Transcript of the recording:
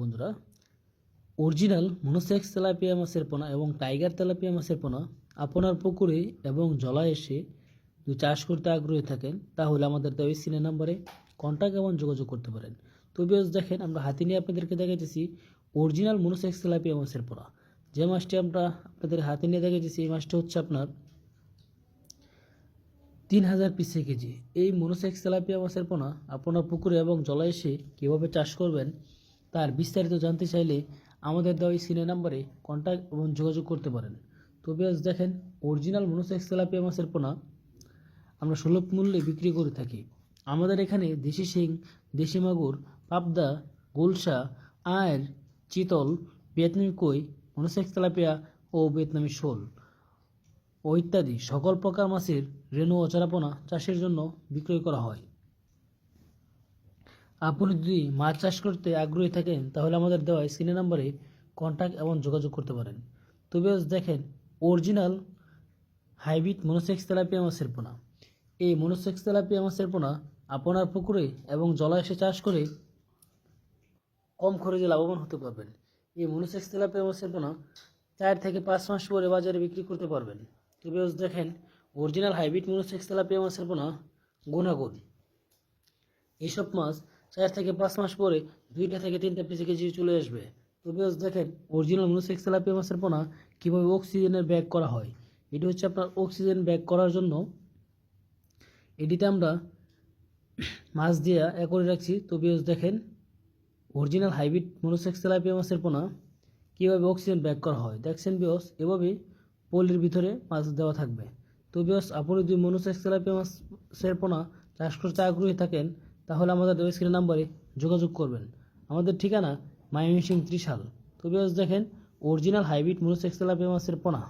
বন্ধুরা। Original monosex tilapia মাছের পোনা এবং টাইগার তেলাপিয়া মাছের পোনা আপনার পুকুরে এবং জলায় এসে যদি চাষ করতে আগ্রহী থাকেন, তাহলে আমাদের দেওয়া সিনে নাম্বারে কন্ট্যাক্ট এবং যোগাযোগ করতে পারেন। তো দেখেন, আমরা হাতে নিয়ে আপনাদেরকে দেখাইতেছি অরিজিনাল মনোসেক্স তেলাপিয়া মাছের পোনা। যে মাছটি আমরা আপনাদের হাতে নিয়ে দেখাইতেছি, এই মাছটি হচ্ছে আপনার তিন হাজার পিসে কেজি। এই মনোসেক্স তেলাপিয়া মাছের পোনা আপনার পুকুরে এবং জলা এসে কীভাবে চাষ করবেন তার বিস্তারিত জানতে চাইলে আমাদের দেওয়া এই সিনে নাম্বারে কন্ট্যাক্ট এবং যোগাযোগ করতে পারেন। তো বেশ দেখেন অরিজিনাল মনোসেক্স তেলাপিয়া মাছের পোনা আমরা সুলভ মূল্যে বিক্রি করে থাকি। আমাদের এখানে দেশি শিং, দেশি মাগুর, পাবদা, গুলশা, আয়ের, চিতল, ভিয়েতনামি কই মনোসেক্স তেলাপিয়া ও ভিয়েতনামি শোল ও ইত্যাদি সকল প্রকার মাছের রেণু ও চারাপোনা চাষের জন্য বিক্রয় করা হয়। আপনি যদি মাছ চাষ করতে আগ্রহী থাকেন, তাহলে আমাদের দেওয়া স্ক্রিনে নাম্বারে কন্ট্যাক্ট এবং যোগাযোগ করতে পারেন। তবে দেখেন অরিজিনাল হাইব্রিড মনোসেক্স তেলাপিয়া মাছের পোনা। এই মনোসেক্স তেলাপিয়া মাছের পোনা আপনার পুকুরে এবং জলাশয়ে চাষ করে কম খরচে লাভবান হতে পারবেন। এই মনোসেক্স তেলাপিয়া মাছের পোনা চার থেকে পাঁচ মাস পরে বাজারে বিক্রি করতে পারবেন। তবে দেখেন অরিজিনাল হাইব্রিড মনোসেক্স তেলাপিয়া মাছের পোনা গুণাগুণ। এইসব মাছ চার থেকে পাঁচ মাস পরে দুইটা থেকে তিনটা পিসি কেজি চলে আসবে। তবে দেখেন অরিজিনাল মনোসেক্স তেলাপিয়া মাছের পোনা, কীভাবে অক্সিজেনের ব্যাগ করা হয়। এটি হচ্ছে আপনার অক্সিজেন ব্যাগ করার জন্য। এটিতে আমরা মাছ দিয়ে এ করে রাখছি। তবে দেখেন অরিজিনাল হাইব্রিড মনোসেক্স তেলাপিয়া মাছের পোনা, কীভাবে অক্সিজেন ব্যাগ করা হয়। দেখছেন বিয়স এভাবেই পলির ভিতরে মাছ দেওয়া থাকবে। তো আপনি যদি মনোসেক্স তেলাপিয়া মাছের পোনা, চাষ করতে আগ্রহী থাকেন তাহলে আমাদের স্ক্রিন নাম্বারে যোগাযোগ করবেন। আমাদের ঠিকানা মাইমিসিং ত্রিশাল। তবে দেখেন অরিজিনাল হাইব্রিড মুরুস এক্সেলা মাছের পোনা